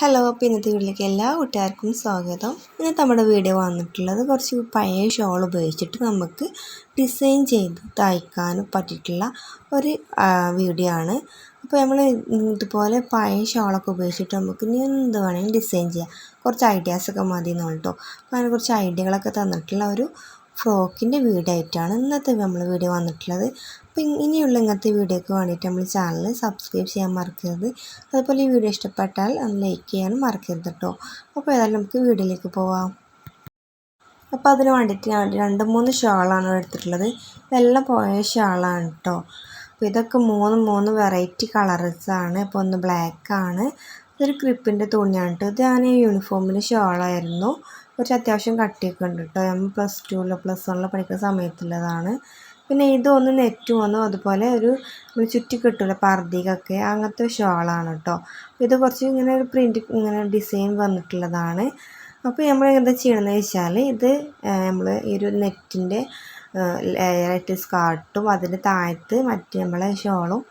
Hello അപ്പോൾ ഇന്നത്തെ വീട്ടിലേക്ക് എല്ലാ കൂട്ടുകാർക്കും സ്വാഗതം. ഇന്നത്തെ നമ്മുടെ വീഡിയോ വന്നിട്ടുള്ളത് കുറച്ച് പഴയ ഷോൾ ഉപയോഗിച്ചിട്ട് നമുക്ക് ഡിസൈൻ ചെയ്ത് തയ്ക്കാനും പറ്റിയിട്ടുള്ള ഒരു വീഡിയോ ആണ്. അപ്പോൾ നമ്മൾ ഇതുപോലെ പഴയ ഷോളൊക്കെ ഉപയോഗിച്ചിട്ട് നമുക്ക് ഇനി എന്ത് വേണമെങ്കിലും ഡിസൈൻ ചെയ്യാം. കുറച്ച് ഐഡിയാസൊക്കെ മതി എന്നുള്ളൂ കേട്ടോ അപ്പോൾ അതിന് കുറച്ച് ഐഡിയകളൊക്കെ തന്നിട്ടുള്ള ഒരു ഫ്രോക്കിന്റെ വീഡിയോ ആയിട്ടാണ് ഇന്നത്തെ നമ്മൾ വീഡിയോ വന്നിട്ടുള്ളത്. അപ്പോൾ ഇനിയുള്ള ഇങ്ങനത്തെ വീഡിയോക്ക് വേണ്ടിയിട്ട് നമ്മൾ ചാനൽ സബ്സ്ക്രൈബ് ചെയ്യാൻ മറക്കരുത്. അതുപോലെ ഈ വീഡിയോ ഇഷ്ടപ്പെട്ടാൽ ലൈക്ക് ചെയ്യാനും മറക്കരുത് കേട്ടോ അപ്പോൾ ഏതായാലും നമുക്ക് വീഡിയോയിലേക്ക് പോവാം. അപ്പോൾ അതിന് വേണ്ടിയിട്ട് ഞാൻ രണ്ട് മൂന്ന് ഷാളാണ് എടുത്തിട്ടുള്ളത്. വെള്ളം പോയ ഷാളാണ് കേട്ടോ അപ്പോൾ ഇതൊക്കെ മൂന്ന് മൂന്ന് വെറൈറ്റി കളേഴ്സാണ് അപ്പോൾ ഒന്ന് ബ്ലാക്ക് ആണ്. ഇതൊരു ക്രിപ്പിന്റെ തുണിയാണ് കേട്ടോ ഇത് ഞാൻ യൂണിഫോമിന്റെ ഷാളായിരുന്നു. കുറച്ച് അത്യാവശ്യം കട്ടിയൊക്കെ ഉണ്ട് കേട്ടോ നമ്മൾ പ്ലസ് ടുവിലോ പ്ലസ് വണ്ണിലോ പഠിക്കുന്ന സമയത്തുള്ളതാണ്. പിന്നെ ഇതൊന്ന് നെറ്റ് വന്നു. അതുപോലെ ഒരു നമ്മൾ ചുറ്റി കിട്ടില്ല പർദ്ദികൊക്കെ അങ്ങനത്തെ ഷോളാണ് കേട്ടോ ഇത് കുറച്ച് ഇങ്ങനെ ഒരു പ്രിന്റ് ഇങ്ങനെ ഡിസൈൻ വന്നിട്ടുള്ളതാണ്. അപ്പോൾ നമ്മൾ എന്താ ചെയ്യണമെന്ന് വെച്ചാൽ ഇത് നമ്മൾ ഈ ഒരു നെറ്റിന്റെ ലെയറായിട്ട് സ്കാർട്ടും അതിന്റെ താഴത്ത് മറ്റേ നമ്മളെ ഷോളും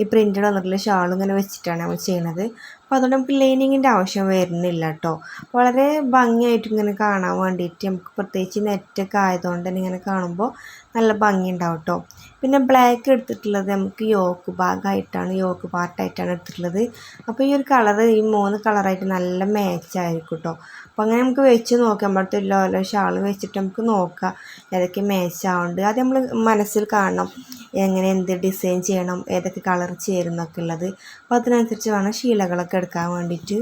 ഈ പ്രിന്റഡ് വന്നിട്ടുള്ള ഷാളും ഇങ്ങനെ വെച്ചിട്ടാണ് നമ്മൾ ചെയ്യണത്. അപ്പോൾ അതുകൊണ്ട് നമുക്ക് ലൈനിങ്ങിന്റെ ആവശ്യം വരുന്നില്ല കേട്ടോ വളരെ ഭംഗിയായിട്ട് ഇങ്ങനെ കാണാൻ വേണ്ടിയിട്ട് നമുക്ക് പ്രത്യേകിച്ച് നെറ്റൊക്കെ ആയതുകൊണ്ട് തന്നെ ഇങ്ങനെ കാണുമ്പോൾ നല്ല ഭംഗി ഉണ്ടാവും കേട്ടോ പിന്നെ ബ്ലാക്ക് എടുത്തിട്ടുള്ളത് നമുക്ക് യോക്ക് ഭാഗമായിട്ടാണ് യോക്ക് പാർട്ടായിട്ടാണ് എടുത്തിട്ടുള്ളത്. അപ്പോൾ ഈ ഒരു കളർ ഈ മൂന്ന് കളറായിട്ട് നല്ല മാച്ച് ആയിരിക്കും കേട്ടോ അപ്പോൾ അങ്ങനെ നമുക്ക് വെച്ച് നോക്കാം. നമ്മുടെ ഓരോ ഷാൾ വെച്ചിട്ട് നമുക്ക് നോക്കാം. ഏതൊക്കെ മാച്ച് ആവുന്നുണ്ട്. അത് നമ്മൾ മനസ്സിൽ കാണണം. എങ്ങനെ എന്ത് ഡിസൈൻ ചെയ്യണം ഏതൊക്കെ കളർ ചേരുന്നൊക്കെ ഉള്ളത്. അപ്പോൾ അതിനനുസരിച്ച് വേണം ശീലകളൊക്കെ എടുക്കാൻ വേണ്ടിയിട്ട്.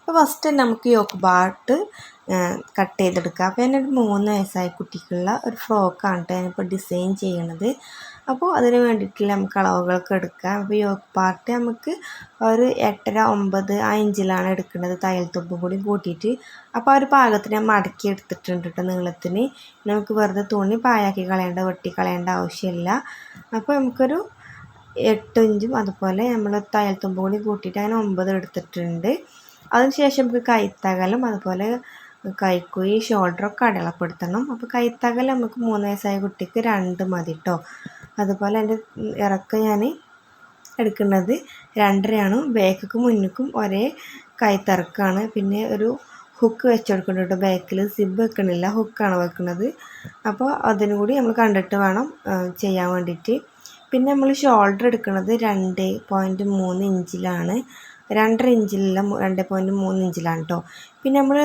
അപ്പോൾ ഫസ്റ്റ് നമുക്ക് യോക്ക് ബാട്ട് കട്ട് ചെയ്തെടുക്കുക അപ്പോൾ ഒരു മൂന്ന് വയസ്സായ കുട്ടിക്കുള്ള ഒരു ഫ്രോക്കാണ് കേട്ടോ ഞാനിപ്പോൾ ഡിസൈൻ ചെയ്യണത്. അപ്പോൾ അതിന് വേണ്ടിയിട്ടുള്ള നമുക്ക് അളവുകളൊക്കെ എടുക്കാം. അപ്പോൾ യോക്ക് പാർട്ട് നമുക്ക് ഒരു എട്ടര ഒമ്പത് ആ ഇഞ്ചിലാണ് എടുക്കുന്നത് തയ്യൽ തുമ്പും കൂടി കൂട്ടിയിട്ട്. അപ്പോൾ ആ ഒരു പാകത്തിന് ഞാൻ മടക്കി എടുത്തിട്ടുണ്ട് കേട്ടോ നീളത്തിന്. നമുക്ക് വെറുതെ തുണി പായാക്കി കളയേണ്ട വെട്ടി കളയേണ്ട ആവശ്യമില്ല. അപ്പോൾ നമുക്കൊരു എട്ട് ഇഞ്ചും അതുപോലെ നമ്മൾ തയ്യൽ തുമ്പ് കൂടി കൂട്ടിയിട്ട് അങ്ങനെ ഒമ്പത് എടുത്തിട്ടുണ്ട്. അതിനുശേഷം നമുക്ക് കൈത്തകലും അതുപോലെ കൈക്കുഴി ഷോൾഡറൊക്കെ അടയാളപ്പെടുത്തണം. അപ്പോൾ കൈത്തകൽ നമുക്ക് മൂന്ന് വയസ്സായ കുട്ടിക്ക് രണ്ട് മതി കേട്ടോ അതുപോലെ എന്റെ ഇറക്കം ഞാൻ എടുക്കുന്നത് രണ്ടരയാണ്. ബാക്കിക്കും മുന്നിക്കും ഒരേ കൈത്തറക്കാണ് പിന്നെ ഒരു ഹുക്ക് വെച്ച് കൊടുക്കുന്നുണ്ട് കേട്ടോ ബാക്കിൽ സിബ് വെക്കണില്ല. ഹുക്കാണ് വെക്കുന്നത്. അപ്പോൾ അതിനും കൂടി നമ്മൾ കണ്ടിട്ട് വേണം ചെയ്യാൻ വേണ്ടിയിട്ട്. പിന്നെ നമ്മൾ ഷോൾഡർ എടുക്കുന്നത് രണ്ട് പോയിന്റ് മൂന്ന് ഇഞ്ചിലാണ്. രണ്ടര ഇഞ്ചിലല്ല രണ്ട് പോയിന്റ് മൂന്ന് ഇഞ്ചിലാണ് കേട്ടോ പിന്നെ നമ്മൾ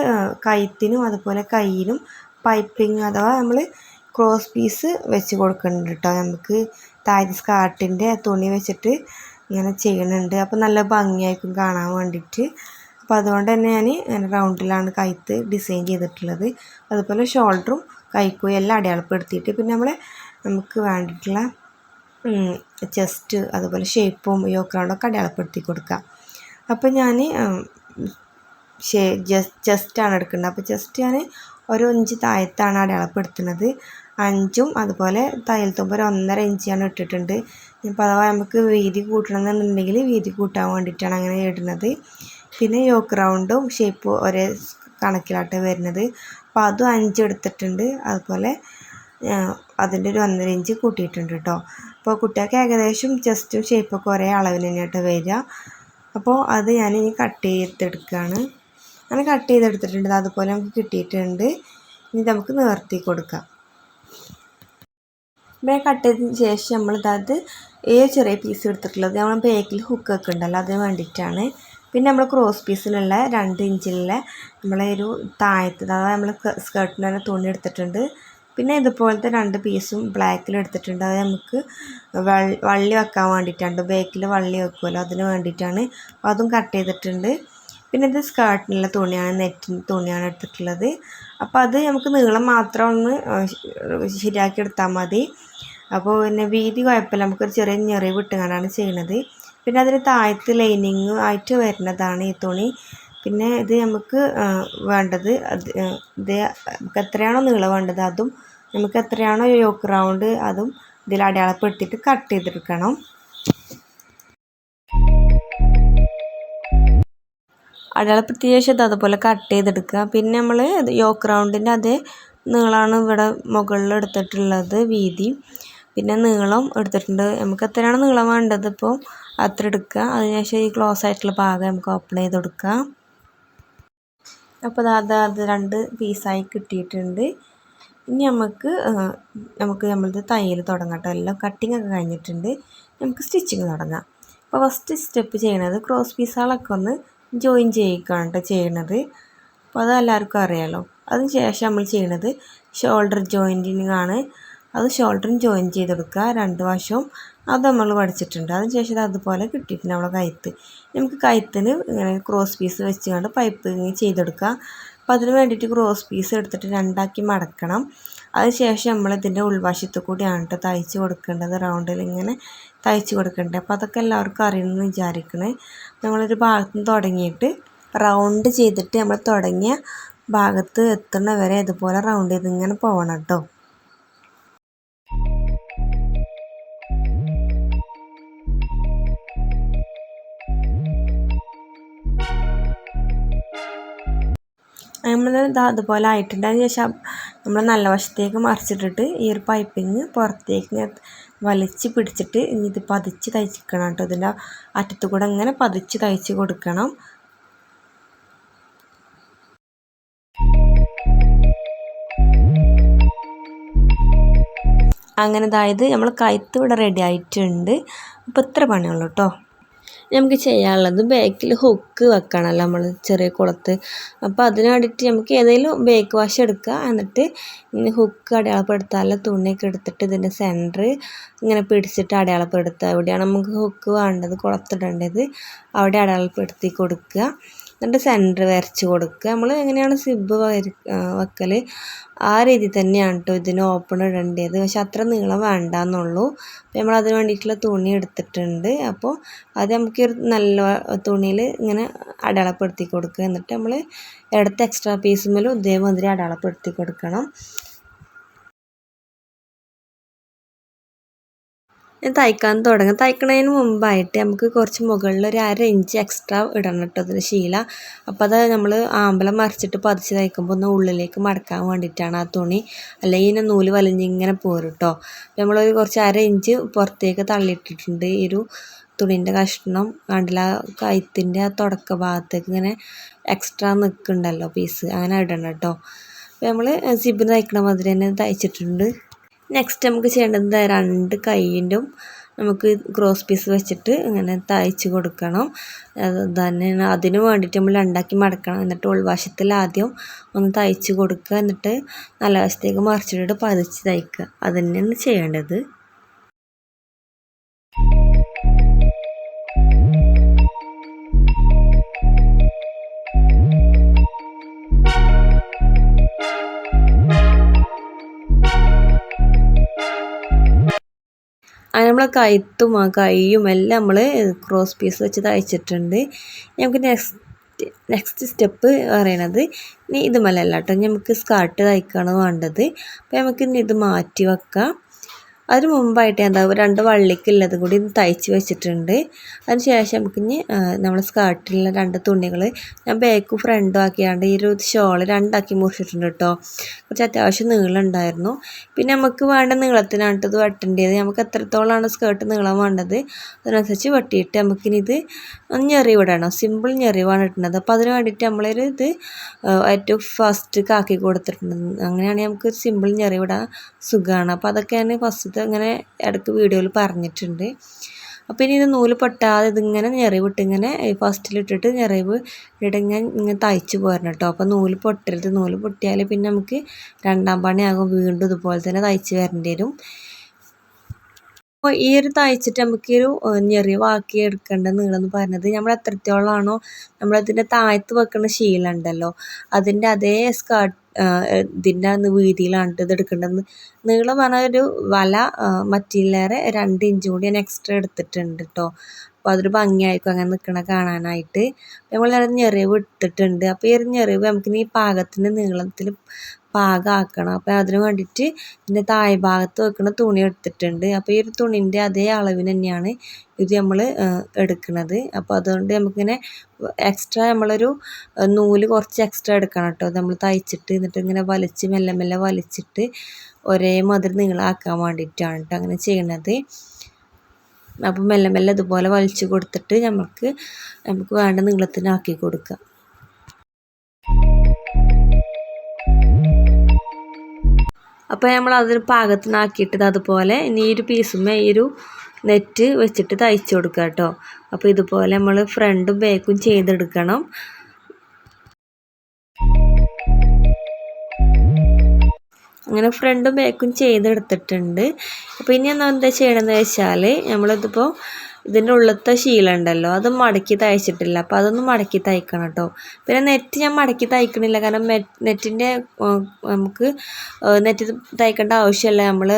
കഴുത്തിനും അതുപോലെ കയ്യിനും പൈപ്പിംഗ് അഥവാ നമ്മൾ ക്രോസ് പീസ് വെച്ച് കൊടുക്കുന്നുണ്ട് കേട്ടോ നമുക്ക് താഴെ സ്കാർട്ടിന്റെ തുണി വെച്ചിട്ട് ഇങ്ങനെ ചെയ്യുന്നുണ്ട് അപ്പോൾ നല്ല ഭംഗിയായിരിക്കും കാണാൻ വേണ്ടിയിട്ട്. അപ്പോൾ അതുകൊണ്ട് തന്നെ ഞാൻ ഇങ്ങനെ റൗണ്ടിലാണ് കൈത്ത് ഡിസൈൻ ചെയ്തിട്ടുള്ളത്. അതുപോലെ ഷോൾഡറും കൈക്കും എല്ലാം അടയാളപ്പെടുത്തിയിട്ട് പിന്നെ നമ്മളെ നമുക്ക് വേണ്ടിയിട്ടുള്ള ചെസ്റ്റ് അതുപോലെ ഷേപ്പും യോക്ക് അടയാളപ്പെടുത്തി കൊടുക്കുക അപ്പോൾ ഞാൻ ചെസ്റ്റാണ് എടുക്കുന്നത്. അപ്പോൾ ചെസ്റ്റ് ഞാൻ ഒരു ഇഞ്ച് താഴത്താണ് അടയാളപ്പെടുത്തുന്നത്. അഞ്ചും അതുപോലെ തയ്യൽ ഒരു ഒന്നര ഇഞ്ചാണ് ഇട്ടിട്ടുണ്ട്. ഇപ്പോൾ അഥവാ നമുക്ക് വീതി കൂട്ടണം എന്നുണ്ടെങ്കിൽ വീതി കൂട്ടാൻ വേണ്ടിയിട്ടാണ് അങ്ങനെ ഇടുന്നത്. പിന്നെ യോക്ക് റൗണ്ടും ഷേപ്പ് ഒരേ കണക്കിലാട്ട് വരുന്നത്. അപ്പോൾ അതും അഞ്ച് എടുത്തിട്ടുണ്ട്. അതുപോലെ അതിന്റെ ഒരു ഒന്നര ഇഞ്ച് കൂട്ടിയിട്ടുണ്ട് കേട്ടോ അപ്പോൾ കുട്ടികൾക്ക് ഏകദേശം ചെസ്റ്റും ഷേപ്പൊക്കെ ഒരേ അളവിന് തന്നെയായിട്ട് വരിക. അപ്പോൾ അത് ഞാൻ ഇനി കട്ട് ചെയ്തെടുക്കുകയാണ്. അങ്ങനെ കട്ട് ചെയ്തെടുത്തിട്ടുണ്ട്. അതുപോലെ നമുക്ക് കിട്ടിയിട്ടുണ്ട്. ഇനി നമുക്ക് നിവർത്തി കൊടുക്കാം. ഇപ്പം കട്ട് ചെയ്തതിന് ശേഷം നമ്മൾ അത് ഏത് ചെറിയ പീസ് എടുത്തിട്ടുള്ളത് നമ്മൾ ബേക്കിൽ ഹുക്കൊക്കെ ഉണ്ടല്ലോ അതിന് വേണ്ടിയിട്ടാണ്. പിന്നെ നമ്മൾ ക്രോസ് പീസിലുള്ള രണ്ട് ഇഞ്ചിലുള്ള നമ്മളെ ഒരു താഴത്ത് അതായത് നമ്മൾ സ്കേർട്ടിന് തന്നെ തുണി എടുത്തിട്ടുണ്ട്. പിന്നെ ഇതുപോലത്തെ രണ്ട് പീസും ബ്ലാക്കിൽ എടുത്തിട്ടുണ്ട്. അത് നമുക്ക് വള്ളി വെക്കാൻ വേണ്ടിയിട്ടാണ്. ബാക്കിൽ വള്ളി വെക്കുമല്ലോ അതിന് വേണ്ടിയിട്ടാണ്. അതും കട്ട് ചെയ്തിട്ടുണ്ട്. പിന്നെ ഇത് സ്കേർട്ടിനുള്ള തുണിയാണ് നെറ്റിന് തുണിയാണ് എടുത്തിട്ടുള്ളത്. അപ്പോൾ അത് നമുക്ക് നീളം മാത്രം ഒന്ന് ശരിയാക്കി എടുത്താൽ മതി. അപ്പോൾ പിന്നെ വീതി കുഴപ്പമില്ല. നമുക്കൊരു ചെറിയ ഞെറിവ് ഇട്ടുകൊണ്ടാണ് ചെയ്യുന്നത്. പിന്നെ അതിന് താഴത്ത് ലൈനിങ് ആയിട്ട് വരുന്നതാണ് ഈ തുണി. പിന്നെ ഇത് നമുക്ക് വേണ്ടത് അത് നമുക്ക് എത്രയാണോ നീളം വേണ്ടത് അതും നമുക്ക് എത്രയാണോ യോക്ക് റൗണ്ട് അതും ഇതിൽ അടയാളപ്പെടുത്തിയിട്ട് കട്ട് ചെയ്തെടുക്കണം. അടയാളപ്പെടുത്തിയ ശേഷം അത് അതുപോലെ കട്ട് ചെയ്തെടുക്കുക. പിന്നെ നമ്മൾ യോക്ക് റൗണ്ടിന്റെ അതേ നീളമാണ് ഇവിടെ മുകളിൽ എടുത്തിട്ടുള്ളത് വീതി. പിന്നെ നീളം എടുത്തിട്ടുണ്ട്. നമുക്ക് എത്രയാണ് നീളം വേണ്ടത് ഇപ്പോൾ അത്ര എടുക്കുക. അതിനുശേഷം ഈ ക്ലോസ് ആയിട്ടുള്ള ഭാഗം നമുക്ക് ഓപ്പൺ ചെയ്ത് കൊടുക്കുക. അപ്പോൾ അത് അത് രണ്ട് പീസായി കിട്ടിയിട്ടുണ്ട്. ഇനി നമുക്ക് നമുക്ക് നമ്മളത് തയ്യൽ തുടങ്ങട്ടോ എല്ലാം കട്ടിങ് ഒക്കെ കഴിഞ്ഞിട്ടുണ്ട്. നമുക്ക് സ്റ്റിച്ചിങ് തുടങ്ങാം. അപ്പോൾ ഫസ്റ്റ് സ്റ്റെപ്പ് ചെയ്യണത് ക്രോസ് പീസുകളൊക്കെ ഒന്ന് ജോയിൻ ചെയ്യിക്കാണ് കേട്ടോ ചെയ്യണത്. അപ്പോൾ അത് എല്ലാവർക്കും അറിയാമല്ലോ അതിന് ശേഷം നമ്മൾ ചെയ്യണത് ഷോൾഡർ ജോയിന്റിങ് ആണ്. അത് ഷോൾഡറും ജോയിൻ ചെയ്ത് കൊടുക്കുക രണ്ട് വശവും. അത് നമ്മൾ പഠിച്ചിട്ടുണ്ട്. അതിന് ശേഷം അതുപോലെ കിട്ടിയിട്ടുണ്ട് നമ്മളെ കഴുത്ത് നമുക്ക് കഴുത്തിന് ഇങ്ങനെ ക്രോസ് പീസ് വെച്ചുകൊണ്ട് പൈപ്പ് ചെയ്തെടുക്കുക. അപ്പോൾ അതിന് വേണ്ടിയിട്ട് ക്രോസ് പീസ് എടുത്തിട്ട് രണ്ടാക്കി മടക്കണം. അതിനുശേഷം നമ്മൾ ഇതിന്റെ ഉൾവശത്ത് കൂടിയാണ് കേട്ടോ തയ്ച്ച് കൊടുക്കേണ്ടത്. റൗണ്ടിൽ ഇങ്ങനെ തയ്ച്ച് കൊടുക്കേണ്ടത്. അപ്പോൾ അതൊക്കെ എല്ലാവർക്കും അറിയണമെന്ന് വിചാരിക്കണേ. നമ്മളൊരു ഭാഗത്ത് നിന്ന് തുടങ്ങിയിട്ട് റൗണ്ട് ചെയ്തിട്ട് നമ്മൾ തുടങ്ങിയ ഭാഗത്ത് എത്തുന്ന വരെ ഇതുപോലെ റൗണ്ട് ചെയ്ത് ഇങ്ങനെ പോകണം കേട്ടോ നമ്മൾ ഇതാ അതുപോലെ ആയിട്ടുണ്ട് അതിന് ശേഷം നമ്മൾ നല്ല വശത്തേക്ക് മറിച്ചിട്ടിട്ട് ഈ ഒരു പൈപ്പിങ് പുറത്തേക്ക് വലിച്ച് പിടിച്ചിട്ട് ഇനി ഇത് പതിച്ച് തയ്ച്ചിക്കണം കേട്ടോ. ഇതിന്റെ അറ്റത്തു കൂടെ ഇങ്ങനെ പതിച്ച് തയ്ച്ച് കൊടുക്കണം. അങ്ങനെ അതായത് നമ്മൾ കഴുത്ത് ഇവിടെ റെഡി ആയിട്ടുണ്ട്. അപ്പോൾ ഇത്ര പണിയുള്ളൂ കേട്ടോ. നമുക്ക് ചെയ്യാനുള്ളത് ബാക്കിൽ ഹുക്ക് വെക്കണമല്ലോ നമ്മൾ ചെറിയ കുളത്ത്. അപ്പോൾ അതിന് നമുക്ക് ഏതെങ്കിലും ബേക്ക് വാഷ് എടുക്കുക. എന്നിട്ട് ഹുക്ക് അടയാളപ്പെടുത്താനുള്ള തുണിയൊക്കെ എടുത്തിട്ട് ഇതിന്റെ സെന്റർ ഇങ്ങനെ പിടിച്ചിട്ട് അടയാളപ്പെടുത്തുക. എവിടെയാണ് നമുക്ക് ഹുക്ക് വേണ്ടത് കുളത്തിടേണ്ടത് അവിടെ അടയാളപ്പെടുത്തി കൊടുക്കുക. എന്നിട്ട് സെന്റർ വരച്ച് കൊടുക്കുക. നമ്മൾ എങ്ങനെയാണ് സിബ് വെക്കൽ ആ രീതി തന്നെയാണ് കേട്ടോ ഇതിന് ഓപ്പൺ ഇടേണ്ടത്. പക്ഷെ അത്ര നീളം വേണ്ട എന്നുള്ളൂ അപ്പോൾ നമ്മൾ അതിന് വേണ്ടിയിട്ടുള്ള തുണി എടുത്തിട്ടുണ്ട്. അപ്പോൾ അത് നമുക്ക് ഒരു നല്ല തുണിയിൽ ഇങ്ങനെ അടയാളപ്പെടുത്തി കൊടുക്കുക. എന്നിട്ട് നമ്മൾ എടുത്ത എക്സ്ട്രാ പീസ് പീസുമേലും ഇതേമാതിരി അടയാളപ്പെടുത്തി കൊടുക്കണം. തയ്ക്കാൻ തുടങ്ങാം. തയ്ക്കണതിന് മുമ്പായിട്ട് നമുക്ക് കുറച്ച് മുകളിൽ ഒരു അര ഇഞ്ച് എക്സ്ട്രാ ഇടണം കേട്ടോ അതിന് ശീല. അപ്പോൾ അത് നമ്മൾ ആമ്പലം മറിച്ചിട്ട് പതിച്ച് തയ്ക്കുമ്പോൾ ഒന്ന് ഉള്ളിലേക്ക് മടക്കാൻ വേണ്ടിയിട്ടാണ് ആ തുണി. അല്ലെങ്കിൽ ഇതിനെ നൂൽ വലിഞ്ഞിങ്ങനെ പോരും കേട്ടോ. നമ്മളൊരു കുറച്ച് അര ഇഞ്ച് പുറത്തേക്ക് തള്ളിയിട്ടിട്ടുണ്ട് ഈ ഒരു തുണീന്റെ കഷ്ണം. കണ്ടില്ല കഴുത്തിന്റെ ആ തുടക്ക ഭാഗത്തേക്ക് ഇങ്ങനെ എക്സ്ട്രാ നിൽക്കുന്നുണ്ടല്ലോ പീസ് അങ്ങനെ ഇടണം കേട്ടോ. അപ്പോൾ നമ്മൾ സിബിന് തയ്ക്കണ മാതിരി തന്നെ തയ്ച്ചിട്ടുണ്ട്. നെക്സ്റ്റ് നമുക്ക് ചെയ്യേണ്ടത് രണ്ട് കൈയിന്റും നമുക്ക് ക്രോസ് പീസ് വെച്ചിട്ട് ഇങ്ങനെ തയ്ച്ച് കൊടുക്കണം. തന്നെ അതിന് വേണ്ടിയിട്ട് നമ്മൾ രണ്ടാക്കി മടക്കണം. എന്നിട്ട് ഉൾവശത്തിൽ ആദ്യം ഒന്ന് തയ്ച്ച് കൊടുക്കുക. എന്നിട്ട് നല്ല വശത്തേക്ക് മറിച്ചിട്ടിട്ട് പതിച്ച് തയ്ക്കുക. അത് തന്നെയാണ് ചെയ്യേണ്ടത്. അങ്ങനെ നമ്മൾ കൈത്തും ആ കൈയും എല്ലാം നമ്മൾ ക്രോസ് പീസ് വെച്ച് തയ്ച്ചിട്ടുണ്ട് നമുക്ക് നെക്സ്റ്റ് നെക്സ്റ്റ് സ്റ്റെപ്പ് പറയണത് ഇനി ഇതുമല്ല കേട്ടോ. നമുക്ക് സ്കാർട്ട് തയ്ക്കുകയാണ് വേണ്ടത്. അപ്പോൾ നമുക്ക് ഇനി ഇത് മാറ്റി വെക്കാം. അതിന് മുമ്പായിട്ട് എന്താ രണ്ട് വള്ളിക്കുള്ളത് കൂടി തയ്ച്ച് വെച്ചിട്ടുണ്ട്. അതിന് ശേഷം നമുക്ക് ഇനി നമ്മൾ രണ്ട് തുണികൾ ഞാൻ ബാക്കും ഫ്രണ്ടും ആക്കിയാണ്ട് ഈ ഒരു ഷോൾ രണ്ടാക്കി മുറിച്ചിട്ടുണ്ട് കേട്ടോ കുറച്ച് അത്യാവശ്യം നീളം ഉണ്ടായിരുന്നു. പിന്നെ നമുക്ക് വേണ്ട നീളത്തിനാണ് ഇത് വെട്ടേണ്ടത്. നമുക്ക് എത്രത്തോളമാണ് സ്കേർട്ട് നീളം വേണ്ടത്? അതിനനുസരിച്ച് വെട്ടിയിട്ട് നമുക്കിനി ഇത് ഞെറിവിടണം സിമ്പിൾ ഞെറിവാണ് ഇട്ടുന്നത് അപ്പോൾ അതിന് വേണ്ടിയിട്ട് നമ്മളൊരു ഇത് ഏറ്റവും ഫസ്റ്റ് കാക്കി കൊടുത്തിട്ടുണ്ട്. അങ്ങനെയാണെങ്കിൽ നമുക്ക് സിമ്പിൾ ഞെറിവിടാൻ സുഖമാണ് അപ്പോൾ അതൊക്കെയാണ് ഫസ്റ്റ് ഇങ്ങനെ ഇടയ്ക്ക് വീഡിയോയിൽ പറഞ്ഞിട്ടുണ്ട്. അപ്പോൾ ഇനി ഇത് നൂൽ പൊട്ടാതെ ഇതിങ്ങനെ ഞെറിവിട്ട് ഇങ്ങനെ ഫസ്റ്റിലിട്ടിട്ട് ഞെറിവ് ഞാൻ ഇങ്ങനെ തയ്ച്ച് പോരണം കേട്ടോ അപ്പോൾ നൂൽ പൊട്ടരുത്. നൂൽ പൊട്ടിയാൽ പിന്നെ നമുക്ക് രണ്ടാം പണിയാകും. വീണ്ടും ഇതുപോലെ തന്നെ തയ്ച്ച് വരേണ്ടി വരും. അപ്പോൾ ഈ ഒരു തയ്ച്ചിട്ട് നമുക്ക് ഒരു ഞെറിവാക്കി എടുക്കേണ്ട നീളം പറഞ്ഞത് നമ്മൾ എത്രത്തോളമാണോ നമ്മളതിന്റെ താഴത്ത് വെക്കുന്ന ശീലമുണ്ടല്ലോ അതിന്റെ അതേ സ്കേർട്ട് ഇതിന്റെ വീതിയിലാണ് ഇത് എടുക്കേണ്ടത്. നീളം പറഞ്ഞാൽ ഒരു വല മറ്റിലേറെ രണ്ട് ഇഞ്ച് കൂടി ഞാൻ എക്സ്ട്രാ എടുത്തിട്ടുണ്ട് കേട്ടോ അപ്പോൾ അതൊരു ഭംഗിയായിരിക്കും അങ്ങനെ നിൽക്കണ കാണാനായിട്ട്. നമ്മൾ ഞെറിവ് എടുത്തിട്ടുണ്ട്. അപ്പോൾ ഈ ഒരു ഞെറിവ് നമുക്ക് ഈ പാകത്തിന്റെ നീളത്തിൽ പാകമാക്കണം അപ്പോൾ അതിന് വേണ്ടിയിട്ട് ഇതിന്റെ താഴെ ഭാഗത്ത് വെക്കുന്ന തുണി എടുത്തിട്ടുണ്ട്. അപ്പോൾ ഈ ഒരു തുണീന്റെ അതേ അളവിന് തന്നെയാണ് ഇത് നമ്മൾ എടുക്കുന്നത് അപ്പോൾ അതുകൊണ്ട് നമുക്കിങ്ങനെ എക്സ്ട്രാ നമ്മളൊരു നൂൽ കുറച്ച് എക്സ്ട്രാ എടുക്കണം കേട്ടോ നമ്മൾ തയ്ച്ചിട്ട് എന്നിട്ട് ഇങ്ങനെ വലിച്ച് മെല്ലെ മെല്ലെ വലിച്ചിട്ട് ഒരേ മാതിരി നീളാക്കാൻ വേണ്ടിയിട്ടാണ് കേട്ടോ അങ്ങനെ ചെയ്യണത്. അപ്പം മെല്ലെ മെല്ലെ ഇതുപോലെ വലിച്ചു കൊടുത്തിട്ട് നമുക്ക് നമുക്ക് വേണ്ട നീളത്തിനാക്കി കൊടുക്കാം. അപ്പോൾ നമ്മൾ അതിന് പാകത്തിനാക്കിയിട്ടത് അതുപോലെ ഇനി ഈ ഒരു പീസുമേ ഈ ഒരു നെറ്റ് വെച്ചിട്ട് തയ്ച്ചു കൊടുക്കുക കേട്ടോ. അപ്പോൾ ഇതുപോലെ നമ്മൾ ഫ്രണ്ടും ബാക്കും ചെയ്തെടുക്കണം. അങ്ങനെ ഫ്രണ്ടും ബാക്കും ചെയ്തെടുത്തിട്ടുണ്ട്. അപ്പോൾ ഇനി എന്താ ചെയ്യണമെന്ന് വെച്ചാൽ നമ്മളിതിപ്പോൾ ഇതിന്റെ ഉള്ളത്തെ ശീല ഉണ്ടല്ലോ. അത് മടക്കി തയ്ച്ചിട്ടില്ല. അപ്പോൾ അതൊന്ന് മടക്കി തയ്ക്കണം കേട്ടോ പിന്നെ നെറ്റ് ഞാൻ മടക്കി തയ്ക്കണില്ല. കാരണം നെറ്റിന്റെ നമുക്ക് നെറ്റ് തയ്ക്കേണ്ട ആവശ്യമില്ല നമ്മൾ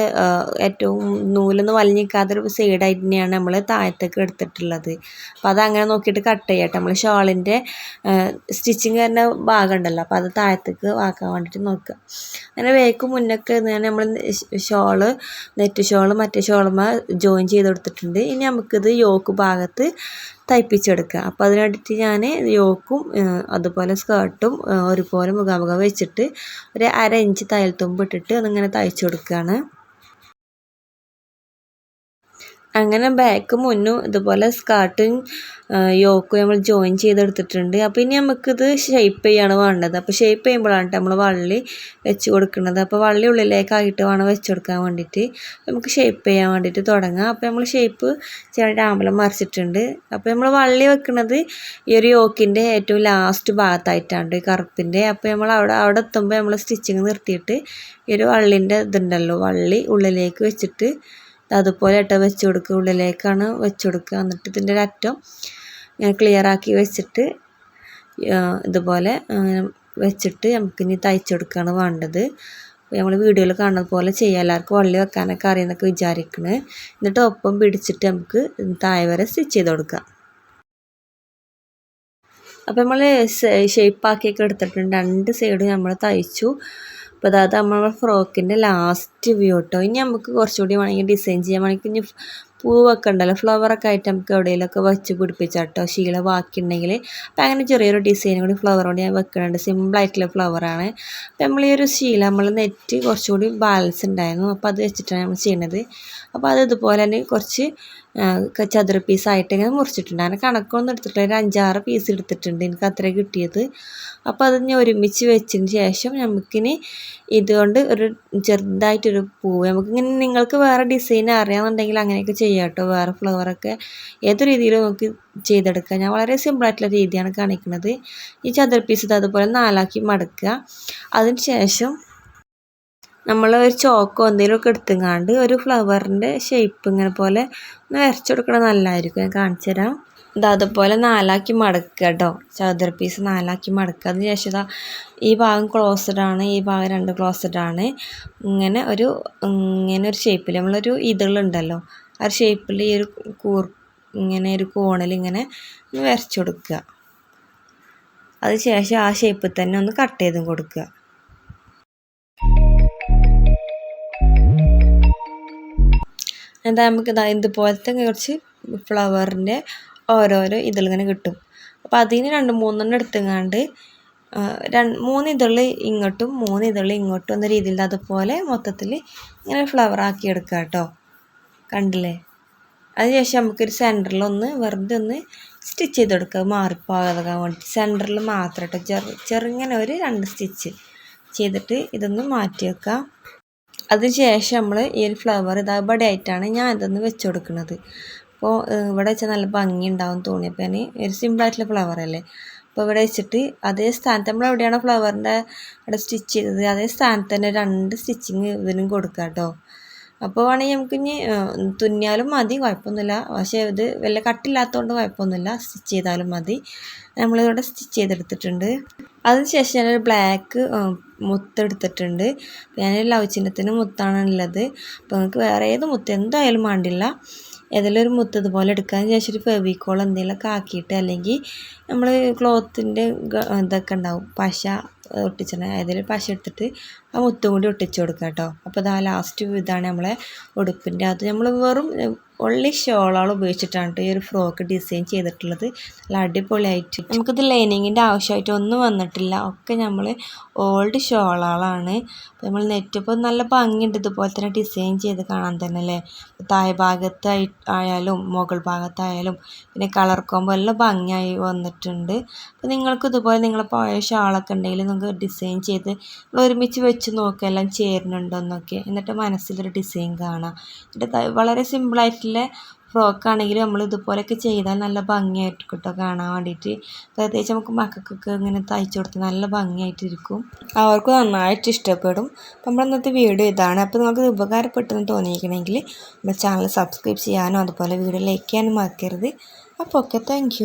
ഏറ്റവും നൂലൊന്ന് വലിഞ്ഞിക്കാത്തൊരു സൈഡായിട്ട് തന്നെയാണ് നമ്മൾ താഴത്തേക്ക് എടുത്തിട്ടുള്ളത്. അപ്പോൾ അതങ്ങനെ നോക്കിയിട്ട് കട്ട് ചെയ്യട്ടെ നമ്മൾ ഷോളിന്റെ സ്റ്റിച്ചിങ് വരുന്ന ഭാഗം ഉണ്ടല്ലോ. അപ്പോൾ അത് താഴത്തേക്ക് ആക്കാൻ വേണ്ടിയിട്ട് നോക്കുക. അങ്ങനെ വേക്ക് മുന്നൊക്കെ നമ്മൾ ഷോൾ നെറ്റ് ഷോൾ മറ്റേ ഷോളുമ്മ ജോയിൻ ചെയ്ത് കൊടുത്തിട്ടുണ്ട്. ഇനി നമുക്കിത് യോക്ക് ഭാഗത്ത് തയ്പ്പിച്ചെടുക്കുക. അപ്പോൾ അതിന് വേണ്ടിയിട്ട് ഞാൻ യോക്കും അതുപോലെ സ്കേർട്ടും ഒരുപോലെ മുഖാമുഖം വെച്ചിട്ട് ഒരു അര ഇഞ്ച് തയ്യൽ തുമ്പ് ഇട്ടിട്ട് അതിങ്ങനെ തയ്ച്ചു കൊടുക്കുകയാണ്. അങ്ങനെ ബാക്ക് മുന്നും ഇതുപോലെ സ്കാർട്ടും യോക്കും നമ്മൾ ജോയിൻ ചെയ്തെടുത്തിട്ടുണ്ട്. അപ്പോൾ ഇനി നമുക്കിത് ഷേപ്പ് ചെയ്യാണ് വേണ്ടത്. അപ്പോൾ ഷേപ്പ് ചെയ്യുമ്പോഴാണ് നമ്മൾ വള്ളി വെച്ച് കൊടുക്കുന്നത്. അപ്പോൾ വള്ളി ഉള്ളിലേക്കായിട്ട് വേണം വെച്ച് കൊടുക്കാൻ വേണ്ടിയിട്ട്. നമുക്ക് ഷേപ്പ് ചെയ്യാൻ വേണ്ടിയിട്ട് തുടങ്ങാം. അപ്പോൾ നമ്മൾ ഷേപ്പ് ചെയ്യാൻ ആമ്പലം മറിച്ചിട്ടുണ്ട് അപ്പോൾ നമ്മൾ വള്ളി വെക്കുന്നത് ഈ ഒരു യോക്കിന്റെ ഏറ്റവും ലാസ്റ്റ് ഭാഗത്തായിട്ടാണ് ഈ കറുപ്പിന്റെ അപ്പോൾ നമ്മൾ അവിടെ അവിടെ എത്തുമ്പോൾ നമ്മൾ സ്റ്റിച്ചിങ് നിർത്തിയിട്ട് ഈ ഒരു വള്ളിന്റെ ഇതുണ്ടല്ലോ വള്ളി ഉള്ളിലേക്ക് വെച്ചിട്ട് അതുപോലെ ഇട്ട വെച്ച് കൊടുക്കുക ഉള്ളിലേക്കാണ് വെച്ച് കൊടുക്കുക. എന്നിട്ട് ഇതിന്റെ ഒരു ഞാൻ ക്ലിയർ ആക്കി വെച്ചിട്ട് ഇതുപോലെ വെച്ചിട്ട് നമുക്കിനി തയ്ച്ചെടുക്കുകയാണ് വേണ്ടത്. നമ്മൾ വീഡിയോയിൽ കാണുന്നത് പോലെ ചെയ്യാം. എല്ലാവർക്കും വള്ളി വെക്കാനൊക്കെ അറിയുന്നൊക്കെ വിചാരിക്കണേ. എന്നിട്ട് ഒപ്പം പിടിച്ചിട്ട് നമുക്ക് താഴെ വരെ സ്റ്റിച്ച് ചെയ്ത് കൊടുക്കാം. അപ്പോൾ നമ്മൾ ഷേപ്പാക്കിയൊക്കെ എടുത്തിട്ടുണ്ട്. രണ്ട് സൈഡും നമ്മൾ തയ്ച്ചു. അപ്പോൾ അതായത് നമ്മളെ ഫ്രോക്കിന്റെ ലാസ്റ്റ് വ്യൂ കേട്ടോ ഇനി നമുക്ക് കുറച്ചുകൂടി വേണമെങ്കിൽ ഡിസൈൻ ചെയ്യാൻ വേണമെങ്കിൽ ഇനി പൂവൊക്കെ ഉണ്ടല്ലോ ഫ്ലവറൊക്കെ ആയിട്ട് നമുക്ക് എവിടെയെങ്കിലുമൊക്കെ വെച്ച് പിടിപ്പിച്ചാട്ടോ. ശീല ബാക്കിയുണ്ടെങ്കിൽ അപ്പം അങ്ങനെ ചെറിയൊരു ഡിസൈനും കൂടി ഫ്ലവർ കൊണ്ട് ഞാൻ വെക്കുന്നുണ്ട് സിമ്പിളായിട്ടുള്ള ഫ്ലവറാണ് അപ്പം നമ്മൾ ഈ ഒരു ശീല നമ്മൾ നെറ്റ് കുറച്ചുകൂടി ബാലൻസ് ഉണ്ടായിരുന്നു. അപ്പോൾ അത് വെച്ചിട്ടാണ് നമ്മൾ ചെയ്യുന്നത് അപ്പോൾ അത് ഇതുപോലെ തന്നെ കുറച്ച് ചതുര പീസായിട്ട് ഇങ്ങനെ മുറിച്ചിട്ടുണ്ട്. അങ്ങനെ കണക്കൊന്നും എടുത്തിട്ടില്ല. ഒരു അഞ്ചാറ് പീസ് എടുത്തിട്ടുണ്ട് എനിക്ക് അത്ര കിട്ടിയത്. അപ്പോൾ അത് ഞാൻ ഒരുമിച്ച് വെച്ചതിന് ശേഷം നമുക്കിനി ഇതുകൊണ്ട് ഒരു ചെറുതായിട്ടൊരു പൂവ്. നമുക്കിങ്ങനെ നിങ്ങൾക്ക് വേറെ ഡിസൈൻ അറിയാമെന്നുണ്ടെങ്കിൽ അങ്ങനെയൊക്കെ ചെയ്യാം കേട്ടോ. വേറെ ഫ്ലവറൊക്കെ ഏത് രീതിയിലും നമുക്ക് ചെയ്തെടുക്കാം. ഞാൻ വളരെ സിമ്പിളായിട്ടുള്ള രീതിയാണ് കാണിക്കുന്നത്. ഈ ചതുര പീസ് അതുപോലെ നാലാക്കി മടക്കുക. അതിന് ശേഷം നമ്മൾ ഒരു ചോക്കോ എന്തെങ്കിലുമൊക്കെ എടുത്തുങ്ങാണ്ട് ഒരു ഫ്ലവറിന്റെ ഷേപ്പ് ഇങ്ങനെ പോലെ ഒന്ന് വരച്ചു കൊടുക്കണത് നല്ലതായിരിക്കും. ഞാൻ കാണിച്ചു തരാം. ഇതാ അതുപോലെ നാലാക്കി മടക്കുക കേട്ടോ ചതുര പീസ് നാലാക്കി മടക്കുക. അതിന് ശേഷം ഇതാ ഈ ഭാഗം ക്ലോസ്ഡ് ആണ്. ഈ ഭാഗം രണ്ട് ക്ലോസ്ഡ് ആണ്. ഇങ്ങനെ ഒരു ഇങ്ങനെ ഒരു ഷേപ്പിൽ നമ്മളൊരു ഇതളുണ്ടല്ലോ ആ ഷേപ്പിൽ ഈ ഒരു കൂർ ഇങ്ങനെ ഒരു കോണിൽ ഇങ്ങനെ ഒന്ന് വരച്ചു കൊടുക്കുക. അതിന് ശേഷം ആ ഷേപ്പിൽ തന്നെ ഒന്ന് കട്ട് ചെയ്തും കൊടുക്കുക. എന്താ നമുക്ക് ഇതാ ഇതുപോലത്തെ കുറച്ച് ഫ്ലവറിന്റെ ഓരോരോ ഇതിലിങ്ങനെ കിട്ടും. അപ്പോൾ അതിന് രണ്ട് മൂന്നെണ്ണം എടുത്തുങ്ങാണ്ട് രണ്ട് മൂന്ന് ഇതൾ ഇങ്ങോട്ടും മൂന്ന് ഇതൾ ഇങ്ങോട്ടും എന്ന രീതിയിൽ അതുപോലെ മൊത്തത്തിൽ ഇങ്ങനെ ഫ്ലവർ ആക്കി എടുക്കുക കേട്ടോ കണ്ടില്ലേ? അതിനുശേഷം നമുക്കൊരു സെന്ററിൽ ഒന്ന് വെറുതെ ഒന്ന് സ്റ്റിച്ച് ചെയ്ത് കൊടുക്കുക മാറിപ്പോകാതെ വേണ്ടി സെന്ററിൽ മാത്രം കേട്ടോ ചെറു ചെറുങ്ങനെ ഒരു രണ്ട് സ്റ്റിച്ച് ചെയ്തിട്ട് ഇതൊന്ന് മാറ്റി വെക്കാം. അതിന് ശേഷം നമ്മൾ ഈ ഒരു ഫ്ലവർ ഇതാ ഇവിടെ ആയിട്ടാണ് ഞാൻ ഇതൊന്ന് വെച്ച് കൊടുക്കുന്നത്. അപ്പോൾ ഇവിടെ വെച്ചാൽ നല്ല ഭംഗി ഉണ്ടാവും തോന്നിയപ്പോൾ ഞാൻ ഒരു സിമ്പിളായിട്ടുള്ള ഫ്ലവർ അല്ലേ? അപ്പോൾ ഇവിടെ വെച്ചിട്ട് അതേ സ്ഥാനത്ത് നമ്മൾ എവിടെയാണോ ഫ്ലവറിന്റെ അവിടെ സ്റ്റിച്ച് ചെയ്തത് അതേ സ്ഥാനത്ത് തന്നെ രണ്ട് സ്റ്റിച്ചിങ് ഇതിനും കൊടുക്കുക കേട്ടോ അപ്പോൾ വേണമെങ്കിൽ നമുക്ക് ഇനി തുന്നിയാലും മതി കുഴപ്പമൊന്നുമില്ല. പക്ഷേ ഇത് വലിയ കട്ടില്ലാത്തതുകൊണ്ട് കുഴപ്പമൊന്നുമില്ല. സ്റ്റിച്ച് ചെയ്താലും മതി. നമ്മളിവിടെ സ്റ്റിച്ച് ചെയ്തെടുത്തിട്ടുണ്ട്. അതിനുശേഷം ഞാനൊരു ബ്ലാക്ക് മുത്തെടുത്തിട്ടുണ്ട്. ഞാൻ ലവ് ചിഹ്നത്തിന് മുത്താണ് ഉള്ളത്. അപ്പോൾ നിങ്ങൾക്ക് വേറെ ഏത് മുത്ത് എന്തായാലും വേണ്ടില്ല. ഏതെങ്കിലും ഒരു മുത്ത് ഇതുപോലെ എടുക്കാൻ ശേഷം ഒരു ഫെവിക്കോൾ എന്തെങ്കിലുമൊക്കെ ആക്കിയിട്ട് അല്ലെങ്കിൽ നമ്മൾ ക്ലോത്തിന്റെ ഇതൊക്കെ ഉണ്ടാവും. പശ ഒട്ടിച്ചിട്ട് ഏതെങ്കിലും പശ എടുത്തിട്ട് ആ മുത്തും കൂടി ഒട്ടിച്ചു കൊടുക്കുക കേട്ടോ. അപ്പോൾ ഇതാ ലാസ്റ്റ് ഇതാണ് നമ്മളെ ഉടുപ്പിന്റെ അത്. നമ്മൾ വെറും ഒള്ളി ഷോളാൾ ഉപയോഗിച്ചിട്ടാണ് ഈ ഒരു ഫ്രോക്ക് ഡിസൈൻ ചെയ്തിട്ടുള്ളത്. നല്ല അടിപൊളിയായിട്ട്. നമുക്കിത് ലൈനിങ്ങിന്റെ ആവശ്യമായിട്ട് ഒന്നും വന്നിട്ടില്ല. ഒക്കെ നമ്മൾ ഓൾഡ് ഷോളാളാണ്. അപ്പോൾ നമ്മൾ നെറ്റ് ഇപ്പോൾ നല്ല ഭംഗിയുണ്ട് ഇതുപോലെ തന്നെ ഡിസൈൻ ചെയ്ത് കാണാൻ തന്നെ അല്ലേ? താഴെ ഭാഗത്തായി ആയാലും മുകൾ ഭാഗത്തായാലും പിന്നെ കളർ കോമ്പോ എല്ലാം ഭംഗിയായി വന്നിട്ടുണ്ട്. അപ്പോൾ നിങ്ങൾക്ക് ഇതുപോലെ നിങ്ങളെ പഴയ ഷാളൊക്കെ ഉണ്ടെങ്കിൽ നിങ്ങൾക്ക് ഡിസൈൻ ചെയ്ത് ഒരുമിച്ച് വെച്ച് നോക്കുക എല്ലാം ചേരുന്നുണ്ടോ എന്നൊക്കെ എന്നിട്ട് മനസ്സിലൊരു ഡിസൈൻ കാണാം. എന്നിട്ട് വളരെ സിമ്പിളായിട്ടുള്ള ഫ്രോക്കാണെങ്കിൽ നമ്മൾ ഇതുപോലെയൊക്കെ ചെയ്താൽ നല്ല ഭംഗിയായിട്ട് കേട്ടോ കാണാൻ വേണ്ടിയിട്ട്. പ്രത്യേകിച്ച് നമുക്ക് മക്കൾക്കൊക്കെ ഇങ്ങനെ തയ്ച്ചു കൊടുത്ത് നല്ല ഭംഗിയായിട്ടിരിക്കും. അവർക്ക് നന്നായിട്ട് ഇഷ്ടപ്പെടും. അപ്പം നമ്മുടെ ഇന്നത്തെ വീഡിയോ ഇതാണ്. അപ്പോൾ നിങ്ങൾക്ക് ഇത് ഉപകാരപ്പെട്ടെന്ന് തോന്നിയിരിക്കണമെങ്കിൽ നമ്മുടെ ചാനൽ സബ്സ്ക്രൈബ് ചെയ്യാനും അതുപോലെ വീഡിയോ ലൈക്ക് ചെയ്യാനും മറക്കരുത്. അപ്പോൾ ഓക്കെ താങ്ക്